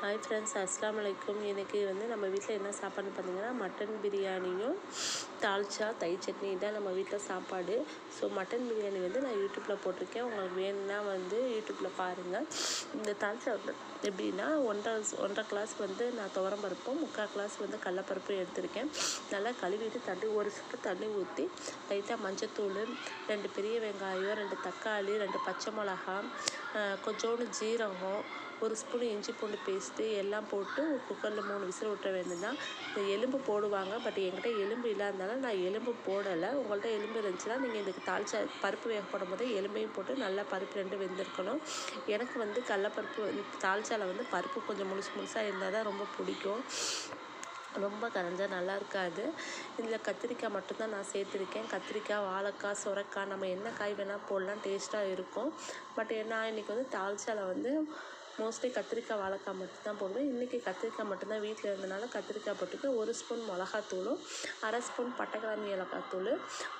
Hi friends அஸ்லாம் வலைக்கும் இன்றைக்கி வந்து நம்ம வீட்டில் என்ன சாப்பாடுன்னு பார்த்தீங்கன்னா மட்டன் பிரியாணியும் தால்ச்சா தயிர் சட்னி தான் நம்ம வீட்டில் சாப்பாடு. ஸோ மட்டன் பிரியாணி வந்து நான் யூடியூப்பில் போட்டிருக்கேன். உங்களுக்கு வேணும்னா வந்து யூடியூப்பில் பாருங்கள் இந்த தால்ச்சா வந்து எப்படின்னா ஒன்றரை ஒன்றரை கிளாஸ் வந்து நான் துவரம் பருப்பும் முக்கால் கிளாஸ் வந்து கடலப்பருப்பும் எடுத்திருக்கேன். நல்லா கழுவிட்டு தண்ணி ஒரு சுட்டு தண்ணி ஊற்றி லைட்டாக மஞ்சத்தூள் ரெண்டு பெரிய வெங்காயம் ரெண்டு தக்காளி ரெண்டு பச்சை மிளகா கொஞ்சோண்டு ஜீரகம் ஒரு ஸ்பூன் இஞ்சி பூண்டு பேஸ்ட்டு எல்லாம் போட்டு குக்கரில் மூணு விசில் விட்ட வேண்டியது தான் இந்த எலும்பு போடுவாங்க பட் என்கிட்ட எலும்பு இல்லாதனால நான் எலும்பு போடலை. உங்கள்கிட்ட எலும்பு இருந்துச்சுன்னா நீங்கள் இதுக்கு தாளிச்சா பருப்பு வேக போடும் போது எலும்பையும் போட்டு நல்லா பருப்பு ரெண்டு வெந்திருக்கணும். எனக்கு வந்து கடலப்பருப்பு வந்து தாளிச்சால வந்து பருப்பு கொஞ்சம் முழுசு முழுசாக இருந்தால் தான் ரொம்ப பிடிக்கும். ரொம்ப கரைஞ்சால் நல்லா இருக்காது. இதில் கத்திரிக்காய் மட்டும்தான் நான் சேர்த்துருக்கேன். கத்திரிக்காய் வாழைக்காய் சுரக்காய் நம்ம என்ன காய் வேணால் போடலாம் டேஸ்ட்டாக இருக்கும். பட் நான் இன்றைக்கி வந்து தால்ச்சாவில் வந்து மோஸ்ட்லி கத்திரிக்காய் வாழைக்காய் மட்டும்தான் போடுவேன். இன்றைக்கி கத்திரிக்காய் மட்டும்தான் வீட்டில் இருந்தனால கத்திரிக்காய் போட்டுக்க ஒரு ஸ்பூன் மிளகாத்தூளும் அரை ஸ்பூன் பட்டைக்கிழமை ஏலக்காய்த்தூள்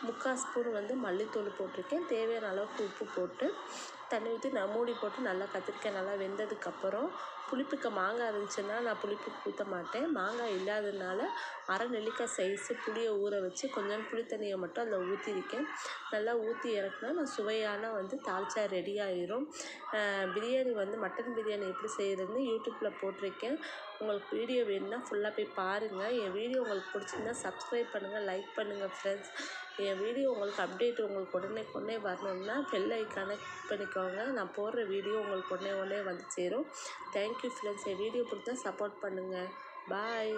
முக்கால் ஸ்பூன் வந்து மல்லித்தூள் போட்டிருக்கேன். தேவையான அளவுக்கு உப்பு போட்டு தண்ணி ஊற்றி நான் மூடி போட்டு நல்லா கத்திரிக்காய் நல்லா வெந்ததுக்கப்புறம் புளிப்புக்கு மாங்காய் இருந்துச்சுன்னா நான் புளிப்புக்கு ஊற்ற மாட்டேன். மாங்காய் இல்லாததுனால அரை நெல்லிக்காய் சைஸு புளியை ஊற வச்சு கொஞ்சம் புளி தண்ணியை மட்டும் அதில் ஊற்றிருக்கேன் நல்லா ஊற்றி இறக்குனா நான் சுவையான வந்து தாளிச்சா ரெடி ஆயிரும். பிரியாணி வந்து மட்டன் பிரியாணி பிரியாணி எப்படி செய்கிறதுன்னு யூடியூப்பில் போட்டிருக்கேன். உங்களுக்கு வீடியோ வேணும்னா ஃபுல்லாக போய் பாருங்கள் என் வீடியோ உங்களுக்கு பிடிச்சிருந்தா சப்ஸ்கிரைப் பண்ணுங்கள் லைக் பண்ணுங்கள் ஃப்ரெண்ட்ஸ் என் வீடியோ உங்களுக்கு அப்டேட் உங்களுக்கு உடனே உடனே வரணும்னா பெல் ஐக்கானை கிளிக் பண்ணிக்கோங்க. நான் போடுற வீடியோ உங்களுக்கு உடனே உடனே வந்து சேரும். தேங்க்யூ ஃப்ரெண்ட்ஸ் என் வீடியோ பிடிச்சா சப்போர்ட் பண்ணுங்கள் பாய்